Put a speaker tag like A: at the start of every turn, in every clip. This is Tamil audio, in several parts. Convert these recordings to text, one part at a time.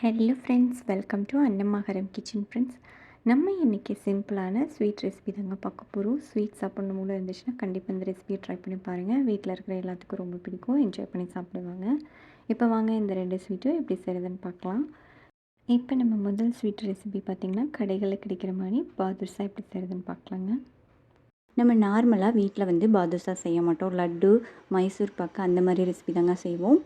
A: Hello friends welcome to Annamakaram kitchen friends நம்ம இன்றைக்கி சிம்பிளான ஸ்வீட் ரெசிபி தாங்க பார்க்க போகிறோம் ஸ்வீட் சாப்பிட்ணும் மூலம் இருந்துச்சுன்னா கண்டிப்பாக இந்த ரெசிபியை ட்ரை பண்ணி பாருங்கள் வீட்டில் இருக்கிற எல்லாத்துக்கும் ரொம்ப பிடிக்கும். என்ஜாய் பண்ணி சாப்பிடுவாங்க இப்போ வாங்க இந்த ரெண்டு ஸ்வீட்டும் எப்படி செய்கிறதுன்னு பார்க்கலாம். இப்போ நம்ம முதல் ஸ்வீட் ரெசிபி பார்த்திங்கன்னா கடைகளில் கிடைக்கிற மாதிரி பாதுஷா எப்படி செய்கிறதுன்னு பார்க்கலாங்க. நம்ம நார்மலாக வீட்டில் வந்து பாதுஷா செய்ய மாட்டோம். லட்டு மைசூர் பாக்கு அந்த மாதிரி ரெசிபி தாங்க செய்வோம்.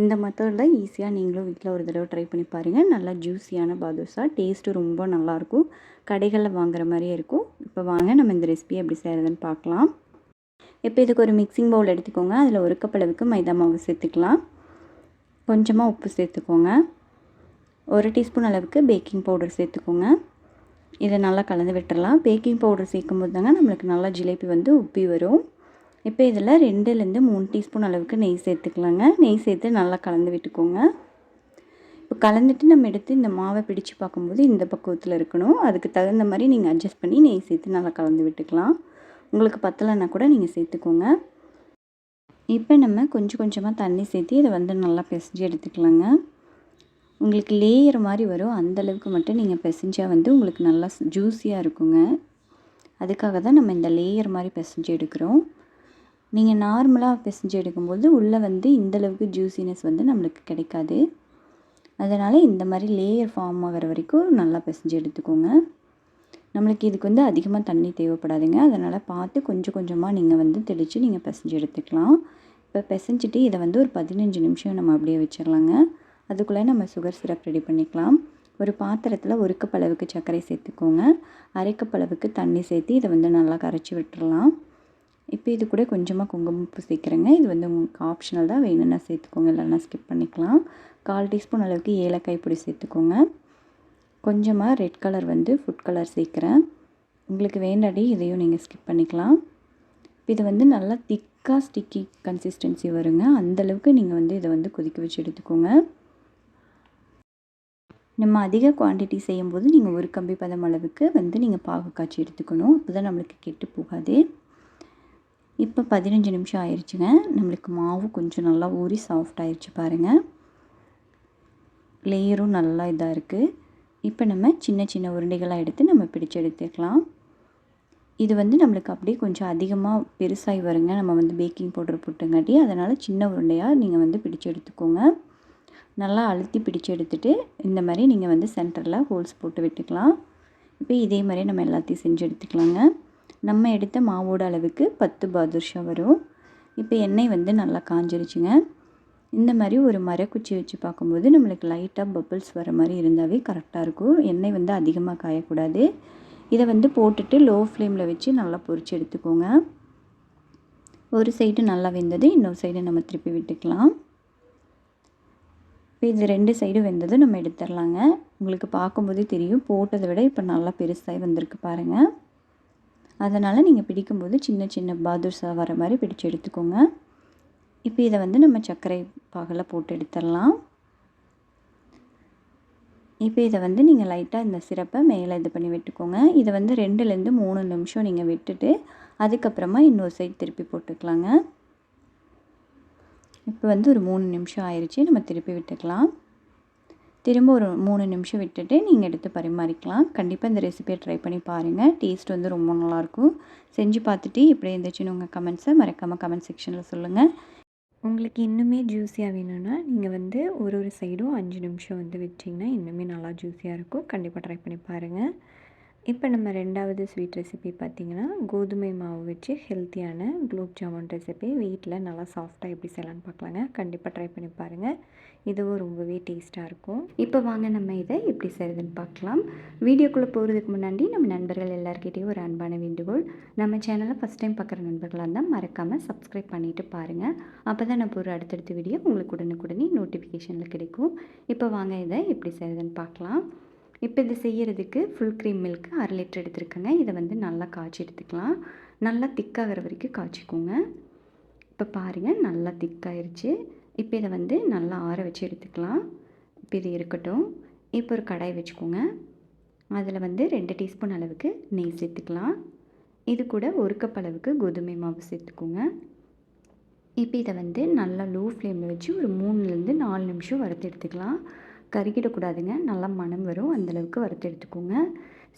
A: இந்த மெத்தடில் ஈஸியாக நீங்களும் வீட்டில் ஒரு தடவை ட்ரை பண்ணி பாருங்கள் நல்லா ஜூஸியான பாதுஷா. டேஸ்ட்டு ரொம்ப நல்லாயிருக்கும். கடைகளில் வாங்குற மாதிரியே இருக்கும். இப்போ வாங்க நம்ம இந்த ரெசிபி எப்படி செய்கிறதுன்னு பார்க்கலாம். இப்போ இதுக்கு ஒரு மிக்சிங் பவுல் எடுத்துக்கோங்க. அதில் ஒரு கப் அளவுக்கு மைதா மாவு சேர்த்துக்கலாம். கொஞ்சமாக உப்பு சேர்த்துக்கோங்க. ஒரு டீஸ்பூன் அளவுக்கு பேக்கிங் பவுடர் சேர்த்துக்கோங்க. இதை நல்லா கலந்து விட்டுறலாம். பேக்கிங் பவுடர் சேர்க்கும் போது தாங்க நம்மளுக்கு நல்லா ஜிலேபி வந்து உப்பி வரும். இப்போ இதில் ரெண்டுலேருந்து மூணு டீஸ்பூன் அளவுக்கு நெய் சேர்த்துக்கலாங்க. நெய் சேர்த்து நல்லா கலந்து விட்டுக்கோங்க. இப்போ கலந்துட்டு நம்ம எடுத்து இந்த மாவை பிடிச்சு பார்க்கும்போது இந்த பக்குவத்தில் இருக்கணும். அதுக்கு தகுந்த மாதிரி நீங்கள் அட்ஜஸ்ட் பண்ணி நெய் சேர்த்து நல்லா கலந்து விட்டுக்கலாம். உங்களுக்கு பத்தலைன்னா கூட நீங்கள் சேர்த்துக்கோங்க. இப்போ நம்ம கொஞ்சம் கொஞ்சமாக தண்ணி சேர்த்து இதை வந்து நல்லா பிசைஞ்சு எடுத்துக்கலாங்க. உங்களுக்கு லேயர் மாதிரி வரும். அந்தளவுக்கு மட்டும் நீங்கள் பிசைஞ்சால் வந்து உங்களுக்கு நல்லா ஜூஸியாக இருக்குங்க. அதுக்காக தான் நம்ம இந்த லேயர் மாதிரி பிசைஞ்சு எடுக்கிறோம். நீங்கள் நார்மலாக பிசைஞ்சு எடுக்கும்போது உள்ளே வந்து இந்தளவுக்கு ஜூஸினஸ் வந்து நம்மளுக்கு கிடைக்காது. அதனால் இந்த மாதிரி லேயர் ஃபார்ம் ஆகிற வரைக்கும் நல்லா பிசைஞ்சு எடுத்துக்கோங்க. நம்மளுக்கு இதுக்கு வந்து அதிகமாக தண்ணி தேவைப்படாதுங்க. அதனால் பார்த்து கொஞ்சம் கொஞ்சமாக நீங்கள் வந்து தெளித்து நீங்கள் பிசைஞ்சு எடுத்துக்கலாம். இப்போ பிசைஞ்சிட்டு இதை வந்து ஒரு பதினஞ்சு நிமிஷம் நம்ம அப்படியே வச்சிடலாங்க அதுக்குள்ளே நம்ம சுகர் சிரப் ரெடி பண்ணிக்கலாம். ஒரு பாத்திரத்தில் ஒரு கப் அளவுக்கு சர்க்கரை சேர்த்துக்கோங்க. அரை கப் அளவுக்கு தண்ணி சேர்த்து இதை வந்து நல்லா கரைச்சி விட்டுறலாம் இப்போ இது கூட கொஞ்சமாக குங்குமப்பூ சேர்க்குறேங்க. இது வந்து உங்களுக்கு ஆப்ஷனல் தான். வேணும்னா சேர்த்துக்கோங்க. இல்லைன்னா ஸ்கிப் பண்ணிக்கலாம். கால் டீஸ்பூன் அளவுக்கு ஏலக்காய் பொடி சேர்த்துக்கோங்க. கொஞ்சமாக ரெட் கலர் வந்து ஃபுட் கலர் சேர்க்குறேன். உங்களுக்கு வேண்டாடி இதையும் நீங்கள் ஸ்கிப் பண்ணிக்கலாம். இது வந்து நல்லா திக்காக ஸ்டிக்கி கன்சிஸ்டன்சி வருங்க. அந்தளவுக்கு நீங்கள் வந்து இதை வந்து கொதிக்க வச்சு எடுத்துக்கோங்க. நம்ம அதிக குவான்டிட்டி செய்யும்போது நீங்கள் ஒரு கம்பி பதம் அளவுக்கு வந்து நீங்கள் பாகு காய்ச்சி எடுத்துக்கணும். அப்போ தான் நம்மளுக்கு கெட்டு போகாது. இப்போ பதினஞ்சு நிமிஷம் ஆயிடுச்சுங்க நம்மளுக்கு மாவு கொஞ்சம் நல்லா ஊறி சாஃப்ட் ஆயிடுச்சு பாருங்கள் லேயரும் நல்லா இதாக இருக்குது இப்போ நம்ம சின்ன சின்ன உருண்டைகளாக எடுத்து நம்ம பிடிச்சு எடுத்துக்கலாம். இது வந்து நம்மளுக்கு அப்படியே கொஞ்சம் அதிகமாக பெருசாகி வருங்க. நம்ம வந்து பேக்கிங் பவுடர் போட்டுங்காட்டி அதனால் சின்ன உருண்டையாக நீங்கள் வந்து பிடிச்சு எடுத்துக்கோங்க. நல்லா அழுத்தி பிடிச்சு எடுத்துகிட்டு இந்த மாதிரி நீங்கள் வந்து சென்டரில் ஹோல்ஸ் போட்டு விட்டுக்கலாம். இப்போ இதே மாதிரி நம்ம எல்லாத்தையும் செஞ்சு எடுத்துக்கலாங்க. நம்ம எடுத்த மாவோட அளவுக்கு பத்து பாதுஷா வரும். இப்போ எண்ணெய் வந்து நல்லா காஞ்சிருச்சுங்க. இந்த மாதிரி ஒரு மரக்குச்சி வச்சு பார்க்கும்போது நம்மளுக்கு லைட்டாக பப்பிள்ஸ் வர மாதிரி இருந்தாவே கரெக்டாக இருக்கும். எண்ணெய் வந்து அதிகமாக காயக்கூடாது. இதை வந்து போட்டுட்டு லோ ஃப்ளேமில் வச்சு நல்லா பொறிச்சு எடுத்துக்கோங்க. ஒரு சைடு நல்லா வெந்தது இன்னொரு சைடு நம்ம திருப்பி விட்டுக்கலாம். இப்போ இது ரெண்டு சைடு வெந்ததும் நம்ம எடுத்துடலாங்க. உங்களுக்கு பார்க்கும்போதே தெரியும். போட்டதை விட இப்போ நல்லா பெருசாகி வந்திருக்கு பாருங்கள் அதனால் நீங்கள் பிடிக்கும்போது சின்ன சின்ன பாதுஷா வர மாதிரி பிடிச்சி எடுத்துக்கோங்க. இப்போ இதை வந்து நம்ம சர்க்கரை பாகில் போட்டு எடுத்துடலாம். இப்போ இதை வந்து நீங்கள் லைட்டாக இந்த சிரப்பை மேலே இது பண்ணி விட்டுக்கோங்க. இதை வந்து ரெண்டுலேருந்து மூணு நிமிஷம் நீங்கள் விட்டுட்டு அதுக்கப்புறமா இன்னொரு சைடு திருப்பி போட்டுக்கலாங்க. இப்போ வந்து ஒரு மூணு நிமிஷம் ஆயிடுச்சு நம்ம திருப்பி விட்டுக்கலாம். திரும்ப ஒரு மூணு நிமிஷம் விட்டுட்டு நீங்கள் எடுத்து பரிமாறிக்கலாம். கண்டிப்பாக இந்த ரெசிபியை ட்ரை பண்ணி பாருங்கள் டேஸ்ட் வந்து ரொம்ப நல்லாயிருக்கும். செஞ்சு பார்த்துட்டு எப்படி இருந்துச்சுன்னு உங்கள் கமெண்ட்ஸை மறக்காமல் கமெண்ட் செக்ஷனில் சொல்லுங்கள் உங்களுக்கு இன்னுமே ஜூஸியாக வேணும்னா நீங்கள் வந்து ஒரு ஒரு சைடும் அஞ்சு நிமிஷம் வந்து வச்சிங்கன்னா இன்னுமே நல்லா ஜூஸியாக இருக்கும். கண்டிப்பாக ட்ரை பண்ணி பாருங்கள் இப்போ நம்ம ரெண்டாவது ஸ்வீட் ரெசிபி பார்த்திங்கன்னா கோதுமை மாவு வச்சு ஹெல்த்தியான குலோப் ஜாமுன் ரெசிபி வீட்டில் நல்லா சாஃப்டாக எப்படி செய்யலான்னு பார்க்கலாங்க. கண்டிப்பாக ட்ரை பண்ணி பாருங்கள் இதுவும் ரொம்பவே டேஸ்ட்டாக இருக்கும். இப்போ வாங்க நம்ம இதை எப்படி செய்கிறதுன்னு பார்க்கலாம். வீடியோக்குள்ளே போகிறதுக்கு முன்னாடி நம்ம நண்பர்கள் எல்லாருக்கிட்டேயும் ஒரு அன்பான வேண்டுகோள். நம்ம சேனலை ஃபஸ்ட் டைம் பார்க்குற நண்பர்களாக இருந்தால் மறக்காமல் சப்ஸ்கிரைப் பண்ணிவிட்டு பாருங்கள் அப்போ தான் நான் போகிற அடுத்தடுத்த வீடியோ உங்களுக்கு உடனுக்குடனே நோட்டிஃபிகேஷனில் கிடைக்கும். இப்போ வாங்க இதை எப்படி செய்கிறதுன்னு பார்க்கலாம். இப்போ இது செய்கிறதுக்கு ஃபுல் க்ரீம் மில்க் அரை லிட்டர் எடுத்துருக்கேங்க. இதை வந்து நல்லா காய்ச்சி எடுத்துக்கலாம். நல்லா திக்காகிற வரைக்கும் காய்ச்சிக்கோங்க. இப்போ பாருங்கள் நல்லா திக்காயிருச்சு இப்போ இதை வந்து நல்லா ஆற வச்சு எடுத்துக்கலாம். இப்போ இது இருக்கட்டும். இப்போ ஒரு கடாய் வச்சுக்கோங்க. அதில் வந்து ரெண்டு டீஸ்பூன் அளவுக்கு நெய் சேர்த்துக்கலாம். இது கூட ஒரு கப் அளவுக்கு கோதுமை மாவு சேர்த்துக்கோங்க. இப்போ இதை வந்து நல்லா லோ ஃப்ளேமில் வச்சு ஒரு மூணுலேருந்து நாலு நிமிஷம் வறுத்து எடுத்துக்கலாம். கருகிடக்கூடாதுங்க. நல்லா மனம் வரும். அந்தளவுக்கு வறுத்து எடுத்துக்கோங்க.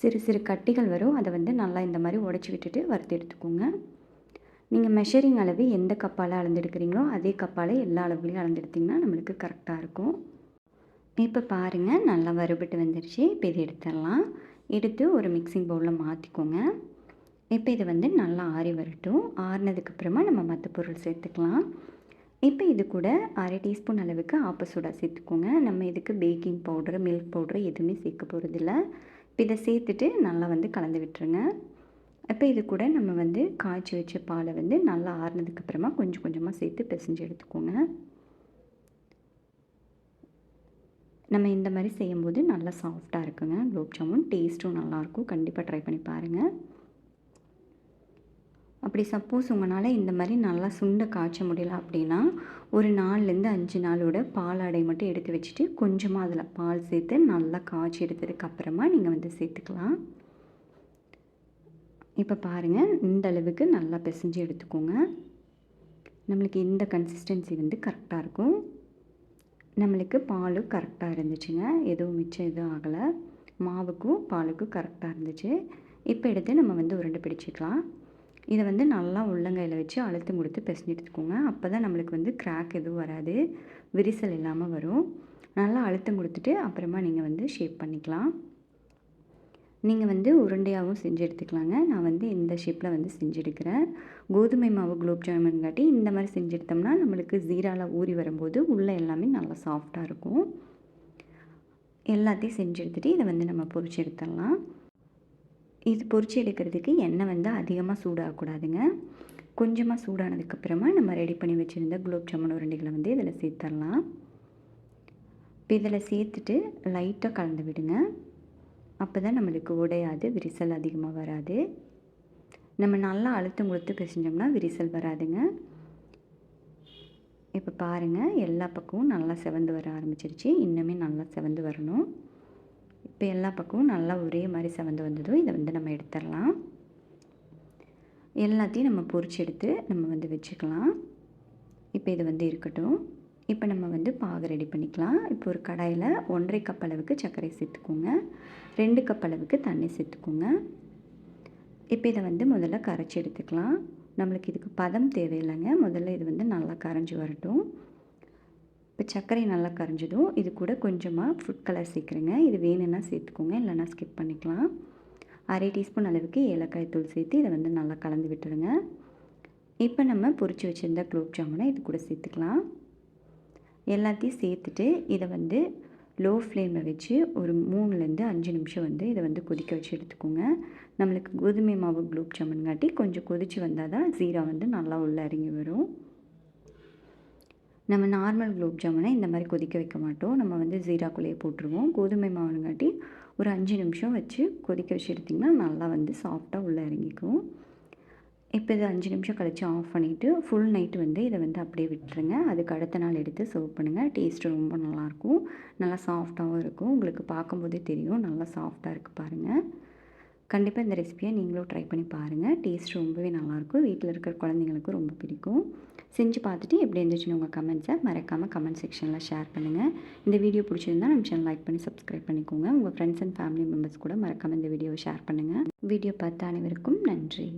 A: சிறு சிறு கட்டிகள் வரும். அதை வந்து நல்லா இந்த மாதிரி உடச்சி விட்டுட்டு வறுத்து எடுத்துக்கோங்க. நீங்கள் மெஷரிங் அளவு எந்த கப்பால் அளந்தெடுக்கிறீங்களோ அதே கப்பால் எல்லா அளவுலையும் அளந்தெடுத்திங்கன்னா நம்மளுக்கு கரெக்டாக இருக்கும். இப்போ பாருங்கள் நல்லா வறுபட்டு வந்துருச்சு. இப்போ இது எடுத்துடலாம். எடுத்து ஒரு மிக்சிங் பவுலில் மாற்றிக்கோங்க இப்போ இது வந்து நல்லா ஆறி வரட்டும். ஆறினதுக்கப்புறமா நம்ம மற்ற பொருள் சேர்த்துக்கலாம். இப்போ இது கூட அரை டீஸ்பூன் அளவுக்கு ஆப்ப சோடா சேர்த்துக்கோங்க. நம்ம இதுக்கு பேக்கிங் பவுடரு மில்க் பவுடரு எதுவுமே சேர்க்க போகிறதில்ல இப்போ இதை சேர்த்துட்டு நல்லா வந்து கலந்து விட்டுருங்க. இப்போ இது கூட நம்ம வந்து காய்ச்சி வச்ச பாலை வந்து நல்லா ஆறுனதுக்கப்புறமா கொஞ்சம் கொஞ்சமாக சேர்த்து பிசைஞ்சு எடுத்துக்கோங்க. நம்ம இந்த மாதிரி செய்யும்போது நல்லா சாஃப்டாக இருக்குங்க. குலோப் ஜாமுன் டேஸ்ட்டும் நல்லாயிருக்கும் கண்டிப்பாக ட்ரை பண்ணி பாருங்கள் அப்படி சப்போஸ் உங்களால் இந்த மாதிரி நல்லா சுண்டை காய்ச்ச முடியல அப்படின்னா ஒரு நாலுலேருந்து அஞ்சு நாளோட பால் அடை மட்டும் எடுத்து வச்சுட்டு கொஞ்சமாக அதில் பால் சேர்த்து நல்லா காய்ச்சி எடுத்ததுக்கு அப்புறமா நீங்கள் வந்து சேர்த்துக்கலாம். இப்போ பாருங்கள் இந்த அளவுக்கு நல்லா பிசைஞ்சு எடுத்துக்கோங்க. நம்மளுக்கு இந்த கன்சிஸ்டன்சி வந்து கரெக்டாக இருக்கும். நம்மளுக்கு பாலும் கரெக்டாக இருந்துச்சுங்க. எதுவும் மிச்சம் எதுவும் ஆகலை. மாவுக்கும் பாலுக்கும் கரெக்டாக இருந்துச்சு. இப்போ எடுத்து நம்ம வந்து உருண்டை பிடிச்சிக்கலாம். இதை வந்து நல்லா உள்ளங்கையில் வச்சு அழுத்தம் கொடுத்து பிசைஞ்சிட்டு எடுத்துக்கோங்க. அப்போ தான் நம்மளுக்கு வந்து கிராக் எதுவும் வராது. விரிசல் இல்லாமல் வரும். நல்லா அழுத்தம் கொடுத்துட்டு அப்புறமா நீங்கள் வந்து ஷேப் பண்ணிக்கலாம். நீங்கள் வந்து உருண்டையாகவும் செஞ்சு எடுத்துக்கலாங்க. நான் வந்து இந்த ஷேப்பில் வந்து செஞ்செடுக்கிறேன் கோதுமை மாவு குலோப் ஜாமுன் காட்டி இந்த மாதிரி செஞ்செடுத்தோம்னா நம்மளுக்கு ஜீராவில் ஊறி வரும்போது உள்ளே எல்லாமே நல்லா சாஃப்டாக இருக்கும். எல்லாத்தையும் செஞ்சு எடுத்துகிட்டு இதை வந்து நம்ம பொரிச்சு எடுத்துடலாம். இது பொரிச்சு எடுக்கிறதுக்கு எண்ணெய் வந்து அதிகமாக சூடாகக்கூடாதுங்க. கொஞ்சமாக சூடானதுக்கப்புறமா நம்ம ரெடி பண்ணி வச்சுருந்த குலோப் ஜாமுன் உருண்டைகளை வந்து இதில் சேர்த்துடலாம் இப்போ இதில் சேர்த்துட்டு லைட்டாக கலந்து விடுங்க. அப்போ தான் நம்மளுக்கு உடையாது விரிசல் அதிகமாக வராது. நம்ம நல்லா அழுத்தம் கொடுத்து பிசைஞ்சோம்னா விரிசல் வராதுங்க. இப்போ பாருங்கள் எல்லா பக்கமும் நல்லா செவந்து வர ஆரம்பிச்சிருச்சு. இன்னுமே நல்லா செவந்து வரணும். இப்போ எல்லா பக்கமும் நல்லா ஒரே மாதிரி செவந்து வந்ததும் இதை வந்து நம்ம எடுத்துடலாம். எல்லாத்தையும் நம்ம பொறிச்சு எடுத்து நம்ம வந்து வச்சுக்கலாம். இப்போ இது வந்து இருக்கட்டும். இப்போ நம்ம வந்து பாகு ரெடி பண்ணிக்கலாம். இப்போ ஒரு கடாயில் ஒன்றரை கப் அளவுக்கு சர்க்கரை சேர்த்துக்கோங்க. ரெண்டு கப் அளவுக்கு தண்ணி சேர்த்துக்கோங்க. இப்போ இதை வந்து முதல்ல கரைச்சி எடுத்துக்கலாம். நம்மளுக்கு இதுக்கு பதம் தேவையில்லைங்க. முதல்ல இது வந்து நல்லா கரைஞ்சி வரட்டும். இப்போ சர்க்கரை நல்லா கரைஞ்சதும் இது கூட கொஞ்சமாக ஃபுட் கலர் சேர்க்குறேங்க. இது வேணும்னா சேர்த்துக்கோங்க இல்லைனா ஸ்கிப் பண்ணிக்கலாம். அரை டீஸ்பூன் அளவுக்கு ஏலக்காய் தூள் சேர்த்து இதை வந்து நல்லா கலந்து விட்டுருங்க. இப்போ நம்ம பொறிச்சு வச்சுருந்த குலோப் ஜாமுனை இது கூட சேர்த்துக்கலாம். எல்லாத்தையும் சேர்த்துட்டு இதை வந்து லோ ஃப்ளேமில் வச்சு ஒரு மூணுலேருந்து அஞ்சு நிமிஷம் வந்து இதை வந்து கொதிக்க வச்சு எடுத்துக்கோங்க. நம்மளுக்கு கோதுமை மாவு குலோப் ஜாமுன் காட்டி கொஞ்சம் கொதித்து வந்தால் தான் ஜீரா வந்து நல்லா உள்ள இறங்கி வரும். நம்ம நார்மல் குலோப் ஜாமுனை இந்த மாதிரி கொதிக்க வைக்க மாட்டோம். நம்ம வந்து ஜீராக்குள்ளேயே போட்டுருவோம். கோதுமை மாவுனுங்காட்டி ஒரு அஞ்சு நிமிஷம் வச்சு கொதிக்க வச்சு எடுத்திங்கன்னா நல்லா வந்து சாஃப்டாக உள்ளே இறங்கிக்கும். இப்போ இது அஞ்சு நிமிஷம் கழித்து ஆஃப் பண்ணிவிட்டு ஃபுல் நைட்டு வந்து இதை வந்து அப்படியே விட்டுருங்க. அதுக்கு அடுத்த நாள் எடுத்து சர்வ் பண்ணுங்கள் டேஸ்ட்டு ரொம்ப நல்லாயிருக்கும். நல்லா சாஃப்டாகவும் இருக்கும். உங்களுக்கு பார்க்கும்போதே தெரியும். நல்லா சாஃப்டாக இருக்குது பாருங்கள் கண்டிப்பாக இந்த ரெசிபியை நீங்களும் ட்ரை பண்ணி பாருங்கள் டேஸ்ட் ரொம்பவே நல்லாயிருக்கும். வீட்டில் இருக்கிற குழந்தைங்களுக்கும் ரொம்ப பிடிக்கும். செஞ்சு பார்த்துட்டு எப்படி இருந்துச்சுன்னு உங்கள் கமெண்ட்ஸை மறக்காமல் கமெண்ட் செக்ஷனில் ஷேர் பண்ணுங்கள் இந்த வீடியோ பிடிச்சிருந்தா நம்ம சேனல் லைக் பண்ணி சப்ஸ்கிரைப் பண்ணிக்கோங்க. உங்கள் ஃப்ரெண்ட்ஸ் அண்ட் ஃபேமிலி மெம்பர்ஸ் கூட மறக்காமல் இந்த வீடியோவை ஷேர் பண்ணுங்கள் வீடியோ பார்த்த அனைவருக்கும் நன்றி.